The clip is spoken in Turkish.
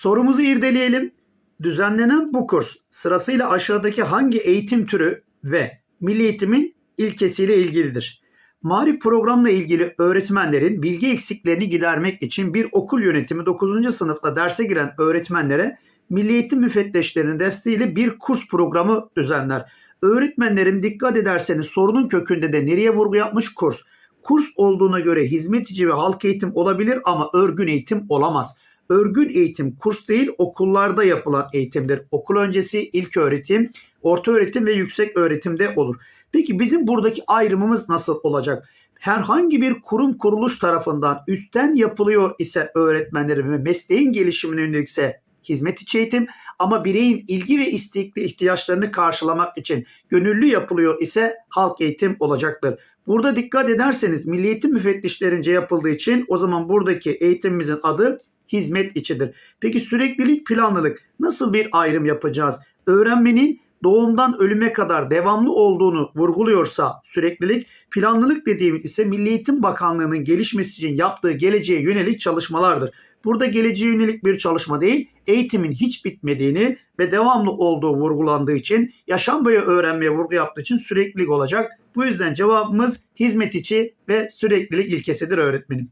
Sorumuzu irdeleyelim. Düzenlenen bu kurs sırasıyla aşağıdaki hangi eğitim türü ve milli eğitimin ilkesiyle ilgilidir? Marif programla ilgili öğretmenlerin bilgi eksiklerini gidermek için bir okul yönetimi 9. sınıfta derse giren öğretmenlere Milli Eğitim müfettişlerinin desteğiyle bir kurs programı düzenler. Öğretmenlerim dikkat ederseniz sorunun kökünde de nereye vurgu yapmış kurs. Kurs olduğuna göre hizmet içi ve halk eğitim olabilir ama örgün eğitim olamaz. Örgün eğitim kurs değil okullarda yapılan eğitimdir. Okul öncesi ilk öğretim, orta öğretim ve yüksek öğretimde olur. Peki bizim buradaki ayrımımız nasıl olacak? Herhangi bir kurum kuruluş tarafından üstten yapılıyor ise öğretmenlerin ve mesleğin gelişimine yönelikse hizmet içi eğitim ama bireyin ilgi ve istekli ihtiyaçlarını karşılamak için gönüllü yapılıyor ise halk eğitim olacaktır. Burada dikkat ederseniz Milli Eğitim müfettişlerince yapıldığı için o zaman buradaki eğitimimizin adı hizmet içidir. Peki süreklilik planlılık nasıl bir ayrım yapacağız? Öğrenmenin doğumdan ölüme kadar devamlı olduğunu vurguluyorsa süreklilik, planlılık dediğimiz ise Milli Eğitim Bakanlığı'nın gelişmesi için yaptığı geleceğe yönelik çalışmalardır. Burada geleceğe yönelik bir çalışma değil, eğitimin hiç bitmediğini ve devamlı olduğu vurgulandığı için, yaşam boyu öğrenmeye vurgu yaptığı için süreklilik olacak. Bu yüzden cevabımız hizmet içi ve süreklilik ilkesidir öğretmenim.